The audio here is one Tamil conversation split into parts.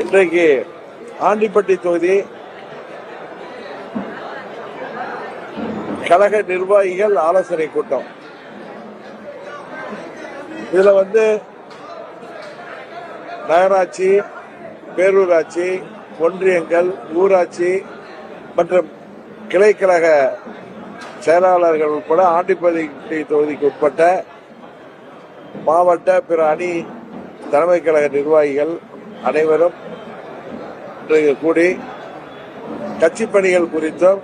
இன்றைக்கு ஆண்டிப்பட்டி தொகுதி கழக நிர்வாகிகள் ஆலோசனை கூட்டம். இதுல வந்து நகராட்சி பேரூராட்சி ஒன்றியங்கள் ஊராட்சி மற்றும் கிளைக்கழக செயலாளர்கள் உட்பட ஆண்டிப்பட்டி தொகுதிக்கு உட்பட்ட மாவட்ட பிற அணி தலைமை கழக நிர்வாகிகள் அனைவரும் இன்றைக்கு கூடி கட்சி பணிகள் குறித்தும்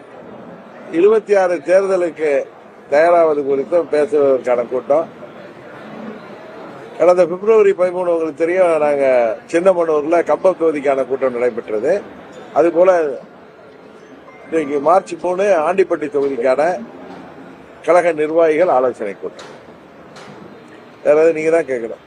இருபத்தி ஆறு தேர்தலுக்கு தயாராவது குறித்தும் பேசுவதற்கான கூட்டம். கடந்த பிப்ரவரி பதிமூணு உங்களுக்கு தெரியும் நாங்க சின்னமனூர்ல கம்பம் தொகுதிக்கான கூட்டம் நடைபெற்றது. அதுபோல இன்றைக்கு மார்ச் மூணு ஆண்டிப்பட்டி தொகுதிக்கான கழக நிர்வாகிகள் ஆலோசனை கூட்டம். வேற நீங்க தான் கேட்கணும்.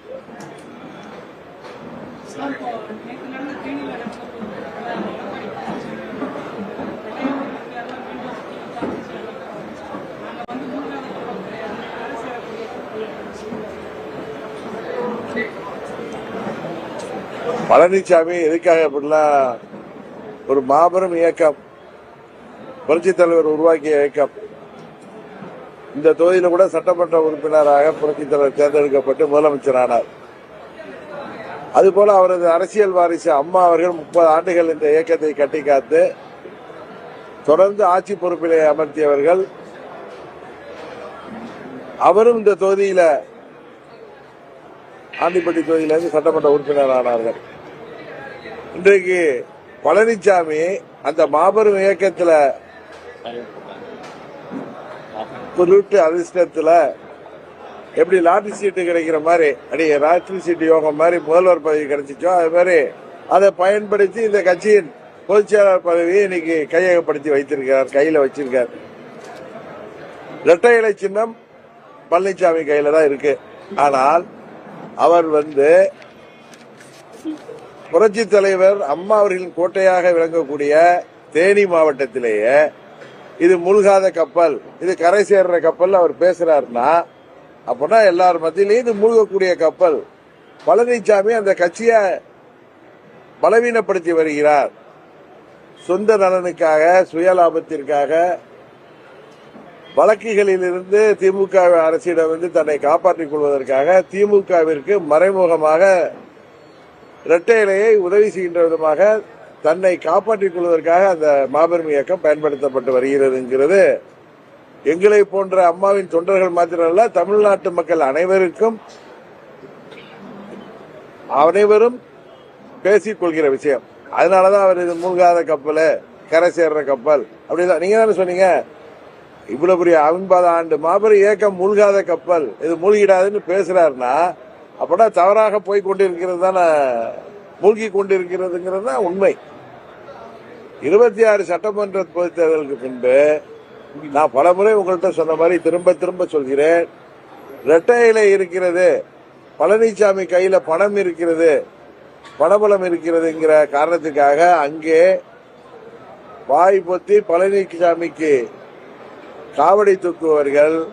பழனிசாமி எதுக்காக அப்படின்னா ஒரு மாபெரும் இயக்கம் புரட்சி தலைவர் உருவாக்கிய இயக்கம். இந்த தொகுதியில கூட சட்டமன்ற உறுப்பினராக புரட்சி தலைவர் தேர்ந்தெடுக்கப்பட்டு முதலமைச்சர் ஆனார் அதுபோல அவரது அரசியல் வாரிசு அம்மா அவர்கள் முப்பது ஆண்டுகள் இந்த இயக்கத்தை கட்டி காத்து தொடர்ந்து ஆட்சி பொறுப்பிலே அமர்த்தியவர்கள். அவரும் இந்த தொகுதியில ஆண்டிப்பட்டி தொகுதியிலிருந்து சட்டமன்ற உறுப்பினர் ஆனார்கள். இன்றைக்கு பழனிசாமி அந்த மாபெரும் இயக்கத்துல குறிப்பிட்ட அதிர்ஷ்டத்துல எப்படி லாட்டரி சீட்டு கிடைக்கிற மாதிரி அடி லாட்டரி சீட்டு யோகம் மாதிரி முதல்வர் பதவி கிடைச்சிச்சோ அது மாதிரி அதை பயன்படுத்தி இந்த கட்சியின் பொதுச்செயலாளர் பதவியை இன்னைக்கு கையகப்படுத்தி வைத்திருக்கிறார் கையில வச்சிருக்கார். இரட்டை இலை சின்னம் பழனிசாமி கையில தான் இருக்கு. ஆனால் அவர் வந்து புரட்சி தலைவர் அம்மா அவர்களின் கோட்டையாக விளங்கக்கூடிய தேனி மாவட்டத்திலேயே இது மூழ்காத கப்பல் இது கரை சேர்ற கப்பல் அவர் பேசுறாருன்னா அப்படின்னா எல்லார் மத்தியிலையும் இது மூழ்கக்கூடிய கப்பல். பழனிசாமி அந்த கட்சியை பலவீனப்படுத்தி வருகிறார். சொந்த நலனுக்காக சுயலாபத்திற்காக வழக்குகளிலிருந்து திமுக அரசிடம் வந்து தன்னை காப்பாற்றிக் கொள்வதற்காக திமுகவிற்கு மறைமுகமாக இரட்டையிலேயே உதவி செய்கின்ற விதமாக தன்னை காப்பாற்றிக் கொள்வதற்காக அந்த மாபெரும் இயக்கம் பயன்படுத்தப்பட்டு வருகிறதுங்கிறது. எங்களை போன்ற அம்மாவின் தொண்டர்கள் மாத்திரமல்ல தமிழ்நாட்டு மக்கள் அனைவருக்கும் அனைவரும் பேசிக் கொள்கிற விஷயம். அதனாலதான் அவர் இது மூழ்காத கப்பல் கரை சேர்ற கப்பல். அப்படிதான். நீங்க தானே சொன்னீங்க? இவ்வளவு பெரிய ஐம்பது ஆண்டு மாபெரும் இயக்கம் மூழ்காத கப்பல். இது மூழ்கிடாதுன்னு பேசுறாருன்னா அப்படின்னா தவறாக போய் கொண்டிருக்கிறது தானே மூழ்கி கொண்டிருக்கிறதுங்கிறது தான் உண்மை. இருபத்தி ஆறு சட்டமன்ற பொதுத் தேர்தலுக்கு பின்பு நான் பலமுறை உங்கள்கிட்ட சொன்ன மாதிரி திரும்ப திரும்ப சொல்கிறேன். இரட்டை இருக்கிறது. பழனிசாமி கையில பணம் இருக்கிறது. பணபலம் இருக்கிறதுங்கிற காரணத்துக்காக அங்கே வாய் பொத்தி பழனிசாமிக்கு காவடி தூக்குவர்கள்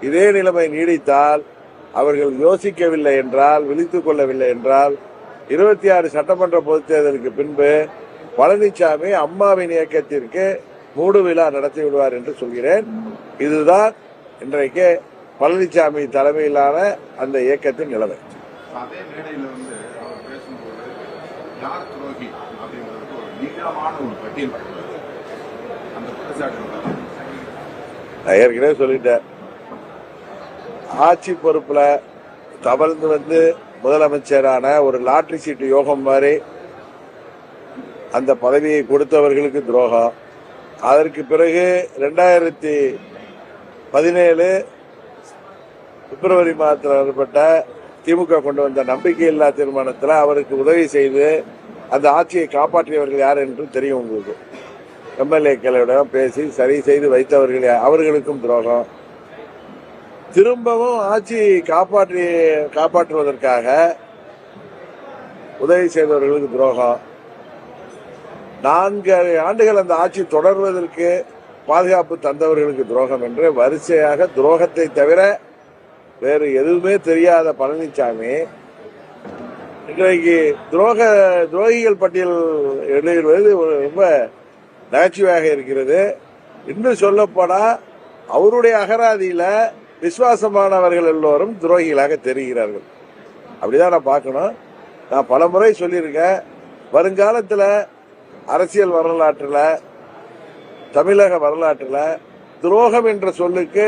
இதே நிலைமை நீடித்தால் அவர்கள் யோசிக்கவில்லை என்றால் விழித்துக் கொள்ளவில்லை என்றால் இருபத்தி ஆறு சட்டமன்ற பொதுத் தேர்தலுக்கு பின்பு பழனிசாமி அம்மாவின் இயக்கத்திற்கு மூடு விழா நடத்தி விடுவார் என்று சொல்கிறேன். இதுதான் இன்றைக்கு பழனிசாமி தலைமையிலான அந்த இயக்கத்தின் நிலைமை. அதே மேடையில் வந்து அவர் பேசும்போது யார் துரோகி? அப்படிங்கிறதுக்கு ஒரு நீளமான ஒரு பட்டியல் கொடுத்தாரு. அந்த குற்றச்சாட்டு நான் ஏற்கனவே சொல்லிட்டேன். ஆட்சி பொறுப்புல தவழ்ந்து வந்து முதலமைச்சரான ஒரு லாட்டரி சீட்டு யோகம் மாதிரி அந்த பதவியை கொடுத்தவர்களுக்கு துரோகம். அதற்கு பிறகு ரெண்டாயிரத்தி பதினேழு பிப்ரவரி மாதத்தில் ஏற்பட்ட திமுக கொண்டு வந்த நம்பிக்கையில்லா தீர்மானத்தில் அவருக்கு உதவி செய்து அந்த ஆட்சியை காப்பாற்றியவர்கள் யார் என்று தெரியும் உங்களுக்கு. எம்எல்ஏக்களிடம் பேசி சரி செய்து வைத்தவர்கள் அவர்களுக்கும் துரோகம். திரும்பவும் ஆட்சி காப்பாற்றி காப்பாற்றுவதற்காக உதவி செய்தவர்களுக்கு துரோகம். நான்கு ஆண்டுகள் அந்த ஆட்சி தொடர்வதற்கு பாதுகாப்பு தந்தவர்களுக்கு துரோகம் என்று வரிசையாக துரோகத்தை தவிர வேறு எதுவுமே தெரியாத பழனிசாமி இன்றைக்கு துரோக துரோகிகள் பட்டியல் எழுதுவது ரொம்ப நகைச்சுவையாக இருக்கிறது. இன்னும் சொல்லப்போனா அவருடைய அகராதியில விசுவாசமானவர்கள் எல்லோரும் துரோகிகளாக தெரிகிறார்கள். அப்படிதான் நான் பார்க்கணும். நான் பல முறை சொல்லியிருக்கேன். வருங்காலத்தில் அரசியல் வரலாற்றில் தமிழக வரலாற்றில் துரோகம் என்ற சொல்லுக்கு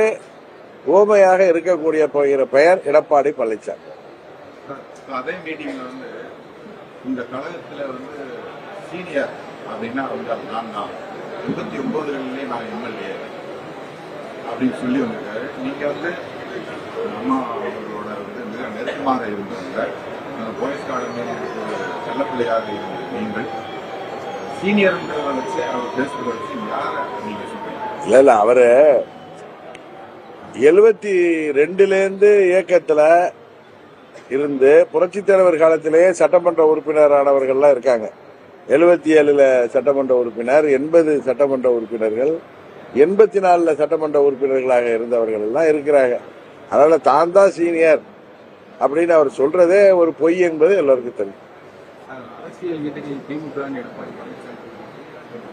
ஓமையாக இருக்கக்கூடிய போகிற பெயர் எடப்பாடி பழனிசாமி. அதே மீட்டிங்ல வந்து இந்த கழகத்துல வந்து சீனியர் அப்படின்னா வந்து நான் தான். எண்பத்தி ஒன்பதுகளிலே நான் எம்எல்ஏ அப்படின்னு சொல்லி வந்திருக்காரு. நீங்க வந்து அம்மா அவர்களோட வந்து மிக நெருக்கமாக இருந்தவங்க அந்த போயஸ் செல்லப்பிள்ளையாக இருந்த நீங்கள் இல்ல இல்ல அவரு எழுபத்தி ரெண்டுல இருந்து இயக்கத்துல இருந்து புரட்சி தலைவர் காலத்திலேயே சட்டமன்ற உறுப்பினரானவர்கள்லாம் இருக்காங்க. எழுபத்தி ஏழுல சட்டமன்ற உறுப்பினர் எண்பது சட்டமன்ற உறுப்பினர்கள் எண்பத்தி நாலுல சட்டமன்ற உறுப்பினர்களாக இருந்தவர்கள் எல்லாம் இருக்கிறாங்க. அதனால தான் தான் சீனியர் அப்படின்னு அவர் சொல்றதே ஒரு பொய் என்பது எல்லோருக்கும் தெரியும். அரசியல் எதிரி திமுக எடப்பாடி பழனிசாமி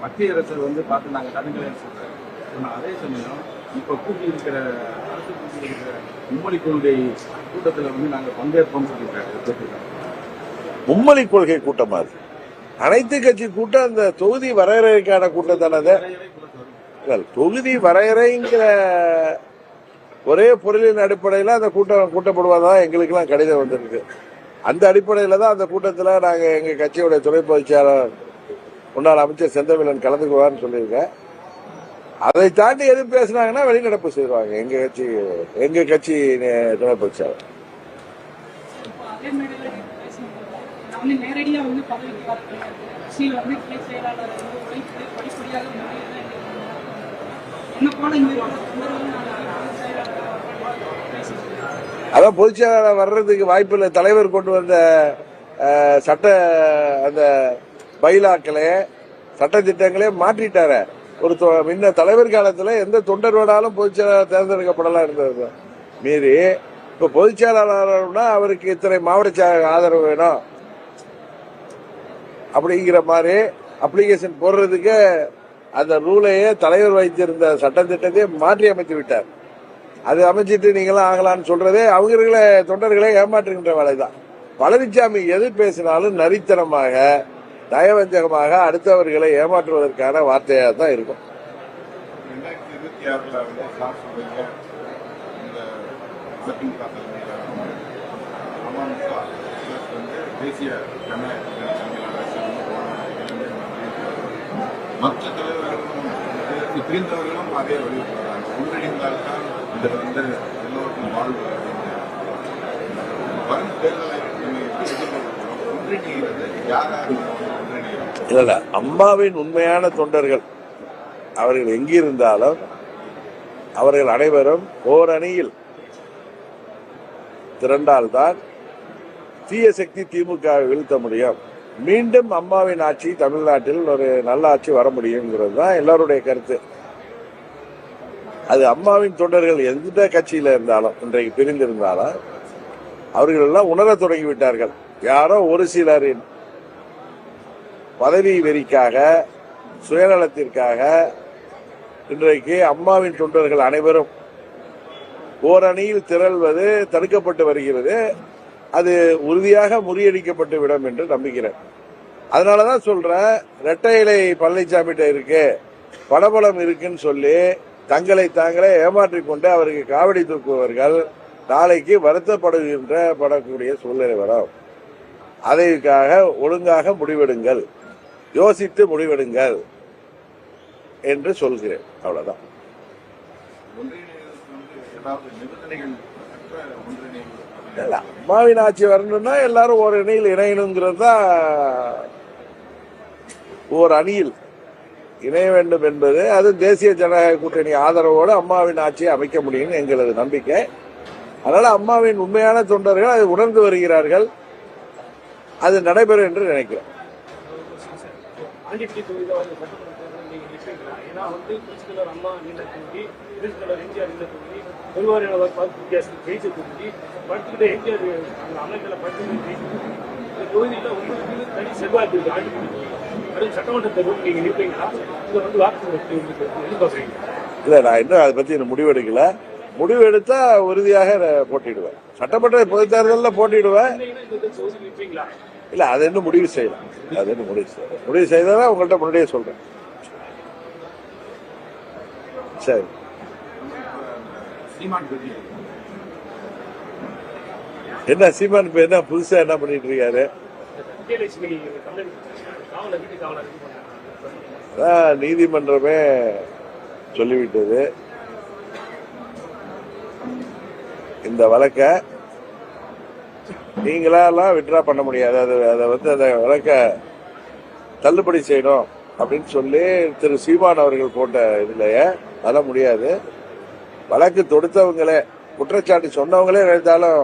மத்திய அரசு வந்து பார்த்து நாங்கள் தடுக்கலைன்னு சொல்கிறேன் அதே சமயம் இப்போ கூட்டி இருக்கிற அரசு கூட்டி இருக்கிற மும்மொழி கொள்கை கூட்டத்துல வந்து நாங்க பங்கேற்போம் சொல்லியிருக்காரு. மும்மொழி கொள்கை கூட்டமா அது? அனைத்து கட்சி கூட்டம் அந்த தொகுதி வரையறைக்கான கூட்டம் தானே தொகுதி வரையறைங்கிற ஒரே பொருளின் அடிப்படையில் அந்த கூட்டம் கூட்டப்படுவதா எங்களுக்கு எல்லாம் கடிதம் வந்திருக்கு. அந்த அடிப்படையில தான் அந்த கூட்டத்தில் நாங்கள் எங்கள் கட்சியோட துணை பொதுச் முன்னாள் அமைச்சர் செந்தமிழன் கலந்துக்குவார்னு சொல்லியிருக்கேன். அதை தாண்டி எது பேசுனாங்கன்னா வெளிநடப்பு செய்வாங்க எங்க கட்சி எங்க கட்சி துணை பொதுச் வந்து செயலாளர் பேசிக்கிறேன் அதான் பொதுச் செயலாளர் வர்றதுக்கு வாய்ப்பு இல்லை. தலைவர் கொண்டு வந்த சட்ட அந்த பைலாக்களே சட்ட திட்டங்களே மாற்றிட்டாரு. ஒரு தொ- முன்ன தலைவர் காலத்துல எந்த தொண்டர் வேணாலும் பொதுச் செயலாளர் தேர்ந்தெடுக்கப்படலாம் இருந்தது. மீறி இப்ப பொதுச் செயலாளர்னா அவருக்கு இத்தனை மாவட்ட ஆதரவு வேணும். அப்படிங்கிற மாதிரி அப்ளிகேஷன் போடுறதுக்கு அந்த ரூலையே தலைவர் வைத்திருந்த சட்டத்திட்டத்தையே மாற்றி அமைத்து விட்டார். அது அமைச்சிட்டு நீங்களாம் ஆகலாம்னு சொல்றதே அவங்களே தொண்டர்களை ஏமாற்றுகின்ற வேலைதான். பழனிசாமி எது பேசினாலும் நரித்தனமாக நயவஞ்சகமாக அடுத்தவர்களை ஏமாற்றுவதற்கான வார்த்தையாக தான் இருக்கும் தேசிய மற்ற தலைவர்களும் பிரிந்தவர்களும் அதே வழியில் ஒன்றிணைந்தால்தான் இது வந்து எல்லோருக்கும் வாழ்வு வரும் தேர்தலை எப்படி ஒன்றிணைகிறது யாராக இல்ல. அம்மாவின் உண்மையான தொண்டர்கள் அவர்கள் எங்கிருந்தாலும் அவர்கள் அனைவரும் ஓரணியில் திரண்டால்தான் தீய சக்தி திமுக வீழ்த்த முடியும். மீண்டும் அம்மாவின் ஆட்சி தமிழ்நாட்டில் ஒரு நல்ல ஆட்சி வர முடியுங்கிறது தான் எல்லாருடைய கருத்து. அது அம்மாவின் தொண்டர்கள் எந்த கட்சியில இருந்தாலும் இன்றைக்கு பிரிந்திருந்தாலும் அவர்கள் எல்லாம் உணர தொடங்கிவிட்டார்கள். யாரோ ஒரு சிலரின் பதவி வெறிக்காக சுயநலத்திற்காக இன்றைக்கு அம்மாவின் தொண்டர்கள் அனைவரும் ஓரணியில் திரள்வது தடுக்கப்பட்டு வருகிறது. அது உறுதியாக முறியடிக்கப்பட்டு விடும் என்று நம்புகிறேன். அதனாலதான் சொல்றேன் இரட்டை இலை பழனிசாமிகிட்ட இருக்கு படபலம் இருக்குன்னு சொல்லி தங்களை தாங்களே ஏமாற்றிக் கொண்டு அவருக்கு காவடி தூக்குபவர்கள் நாளைக்கு வருத்தப்படுகின்ற படக்கூடிய சூழ்நிலை வரும். அதற்காக ஒழுங்காக முடிவெடுங்கள். யோசித்து முடிவெடுங்கள் என்று சொல்கிறேன். அவ்வளவுதான். அம்மாவின் ஆட்சி வரணும்னா எல்லாரும் ஒரு அணியில் இணையணுங்கிறது தான் ஒரு அணியில். இணைய வேண்டும் என்பது அது தேசிய ஜனநாயக கூட்டணி ஆதரவோடு அம்மாவின் ஆட்சியை அமைக்க முடியும்னு எங்களது நம்பிக்கை. அதனால அம்மாவின் உண்மையான தொண்டர்கள் அதை உணர்ந்து வருகிறார்கள். அது நடைபெறும் என்று நினைக்கிறோம் தொகுதியில் உங்களுக்கு தனி செல்வாக்கு இருக்கு ஆட்டுக்குடி அதுவும் சட்டமன்ற தேர்தல் நீங்க நிற்பீங்களா? இதை வந்து வாக்கு எதிர்பார்க்குறீங்க இல்ல நான் இன்னும் அதை பத்தி இன்னும் முடிவெடுக்கல. முடிவு எடுத்தா உறுதியாக போட்டிடுவேன். சட்டமன்ற பொது தேர்தலில் போட்டிடுவேன் இல்ல அது இன்னும் முடிவு செய்யலாம். அது இன்னும் முடிவு செய்யலாம். முடிவு செய்தா உங்கள்கிட்ட முன்னாடியே சொல்றேன். சரி. பற்றி. என்ன சீமான் இப்ப என்ன புதுசா என்ன பண்ணிட்டு இருக்காரு? அதான் நீதிமன்றமே சொல்லிவிட்டது. இந்த வழக்க நீங்களாலாம் விட்ரா பண்ண முடியாது. அது அதை வந்து அந்த வழக்க தள்ளுபடி செய்யணும் அப்படின்னு சொல்லி திரு சீமான் அவர்கள் போட்ட இதுலயே அதெல்லாம் முடியாது. வழக்கு தொடுத்தவங்களே குற்றச்சாட்டு சொன்னவங்களே இருந்தாலும்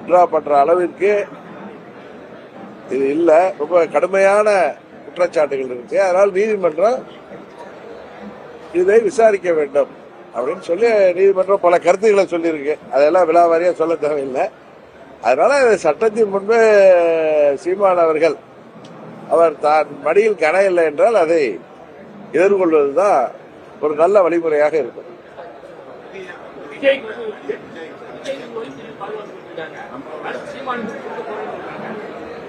விட்ரா பண்ற அளவிற்கு இது இல்ல. ரொம்ப கடுமையான குற்றச்சாட்டுகள் இருக்கு. அதனால் நீதிமன்றம் இதை விசாரிக்க வேண்டும் அப்படின்னு சொல்லி நீதிமன்றம் பல கருத்துக்களை சொல்லியிருக்கு. அதெல்லாம் விழாவாரியா சொல்ல தேவையில்லை. அதனால சட்டத்தின் முன்பு சீமான் அவர்கள் அவர் தான் மடியில் கன இல்லை என்றால் அதை எதிர்கொள்வதுதான் ஒரு நல்ல வழிமுறையாக இருக்கும். விஜய்க்கு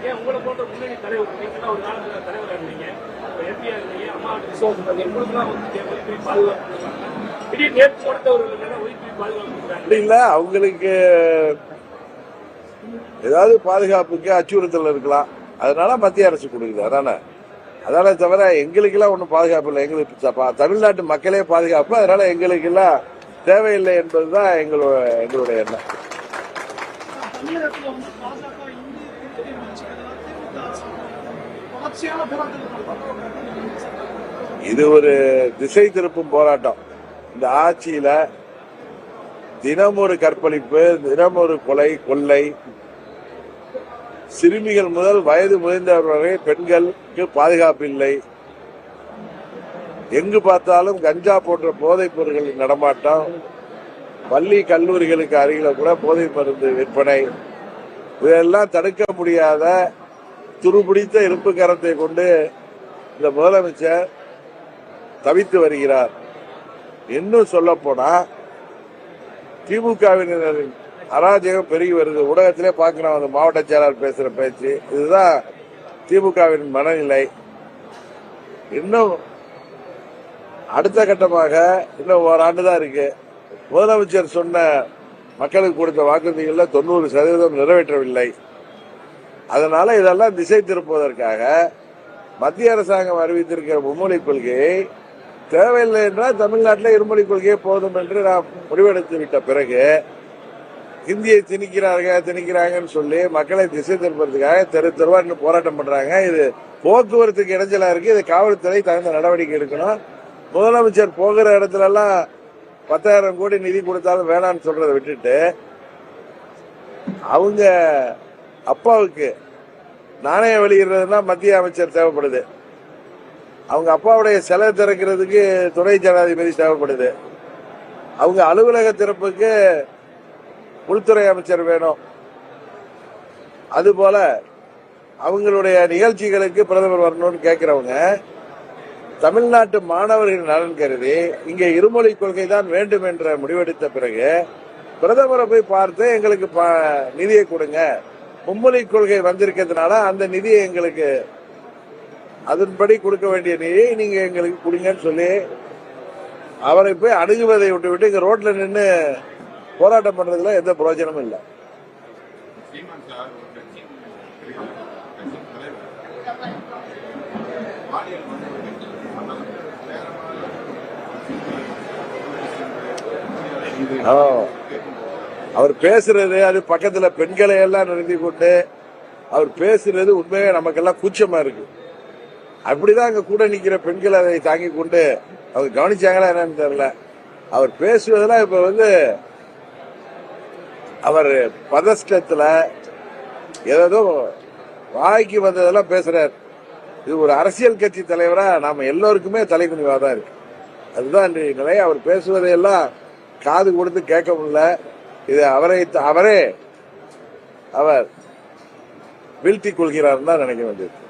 ஏன் உங்களை போன்ற முன்னணி தலைவர் நீங்களாம் ஒரு காலத்துல தலைவராக இருந்தீங்க எம்பியா இருந்தீங்க அம்மா விசுவாசம் பண்ணி உங்களுக்குலாம் வந்து ஒய்ஃபை பாதுகாப்பு கொடுக்குறாங்க திடீர் நேற்று கொடுத்தவர்களுக்கு ஒய்ஃபை பாதுகாப்பு கொடுக்குறாங்க அப்படி இல்ல அவங்களுக்கு ஏதாவது பாதுகாப்புக்கு அச்சுறுத்தல் இருக்கலாம். அதனால மத்திய அரசு கொடுக்குது அதானே? அதான தவிர எங்களுக்கெல்லாம் ஒன்றும் பாதுகாப்பு இல்லை. எங்களுக்கு தமிழ்நாட்டு மக்களே பாதுகாப்பு அதனால எங்களுக்கெல்லாம் தேவையில்லை என்பதுதான் எங்களோட எங்களுடைய எண்ணம். இது ஒரு திசை திருப்பும் போராட்டம். இந்த ஆட்சியில தினம் ஒரு கற்பழிப்பு தினம் ஒரு கொலை கொள்ளை. சிறுமிகள் முதல் வயது முதிர்ந்தவர் வரை பெண்களுக்கு பாதுகாப்பு இல்லை. எங்கு பார்த்தாலும் கஞ்சா போன்ற போதைப் பொருட்களின் நடமாட்டம். பள்ளி கல்லூரிகளுக்கு அருகில கூட போதை மருந்து விற்பனை. இதெல்லாம் தடுக்க முடியாத துருபிடித்த இருப்பு கரத்தை கொண்டு இந்த முதலமைச்சர் தவித்து வருகிறார். இன்னும் சொல்ல போனா திமுகவினரின் அராஜகம் பெருகி வருது. ஊடகத்திலே பார்க்கிறோம் அந்த மாவட்ட செயலாளர் பேசுற பேச்சு இதுதான் திமுகவின் மனநிலை. இன்னும் அடுத்த கட்டமாக இன்னும் ஓராண்டு தான் இருக்கு. முதலமைச்சர் சொன்ன மக்களுக்கு கொடுத்த வாக்குறுதிகள்ல தொண்ணூறு சதவீதம் நிறைவேற்றவில்லை. அதனால இதெல்லாம் திசை திருப்புவதற்காக மத்திய அரசாங்கம் அறிவித்திருக்கிற மும்மொழி கொள்கையை தேவையில்லை என்றால் தமிழ்நாட்டில் இருமொழி கொள்கையே போதும் என்று நாம் முடிவெடுத்து விட்ட பிறகு ஹிந்தியை திணிக்கிறார்கள் திணிக்கிறாங்கன்னு சொல்லி மக்களை திசை திருப்பதற்காக தெரு தெருவா போராட்டம் பண்றாங்க. இது போக்குவரத்துக்கு இடைஞ்சலா இருக்கு. இது காவல்துறை தகுந்த நடவடிக்கை எடுக்கணும். முதலமைச்சர் போகிற இடத்துல எல்லாம் பத்தாயிரம் கோடி நிதி கொடுத்தாலும் வேணாம்னு சொல்றதை விட்டுட்டு அவங்க அப்பாவுக்கு நாணயம் வெளியிடுறதுனா மத்திய அமைச்சர் தேவைப்படுது. அவங்க அப்பாவுடைய செலவு திறக்கிறதுக்கு துணை ஜனாதிபதி தேவைப்படுது. அவங்க அலுவலக திறப்புக்கு உள்துறை அமைச்சர் வேணும். அதுபோல அவங்களுடைய நிகழ்ச்சிகளுக்கு பிரதமர் வரணும்னு கேட்கிறவங்க தமிழ்நாட்டு மாணவர்கள் நலன் கருதி இங்கே இருமொழி கொள்கை தான் வேண்டும் என்ற முடிவெடுத்த பிறகு பிரதமரை போய் பார்த்து எங்களுக்கு ப- நிதியை கொடுங்க. மும்மொழி கொள்கை வந்திருக்கிறதுனால அந்த நிதியை எங்களுக்கு அதன்படி கொடுக்க வேண்டிய நிதியை நீங்க எங்களுக்கு கொடுங்கன்னு சொல்லி அவரை போய் அணுகுவதை விட்டு விட்டு இங்க ரோட்ல நின்று போராட்டம் பண்றதுல எந்த பிரயோஜனமும் இல்லை. ஓ அவர் பேசுறது அது பக்கத்துல பெண்களை எல்லாம் நிறுத்தி கொண்டு அவர் பேசுறது உண்மையே நமக்கெல்லாம் கூச்சமா இருக்கு. அப்படிதான் அங்க கூட நிக்கிற பெண்கள் அதை தாங்கி கொண்டு அவங்க கவனிச்சாங்களா என்னன்னு தெரியல. அவர் பேசுவதெல்லாம் இப்ப வந்து அவர் பதஷ்டத்துல ஏதோ வாய்க்கு வந்ததெல்லாம் பேசுறார். இது ஒரு அரசியல் கட்சி தலைவரா நாம எல்லோருக்குமே தலைக்குனிவா தான் இருக்கு. அதுதான் இன்றைய நிலை. அவர் பேசுவதையெல்லாம் காது கொடுத்து கேட்க முடியல. இது அவரை அவரே அவர். வீழ்த்தி கொள்கிறார் தான் நினைக்க வேண்டியது.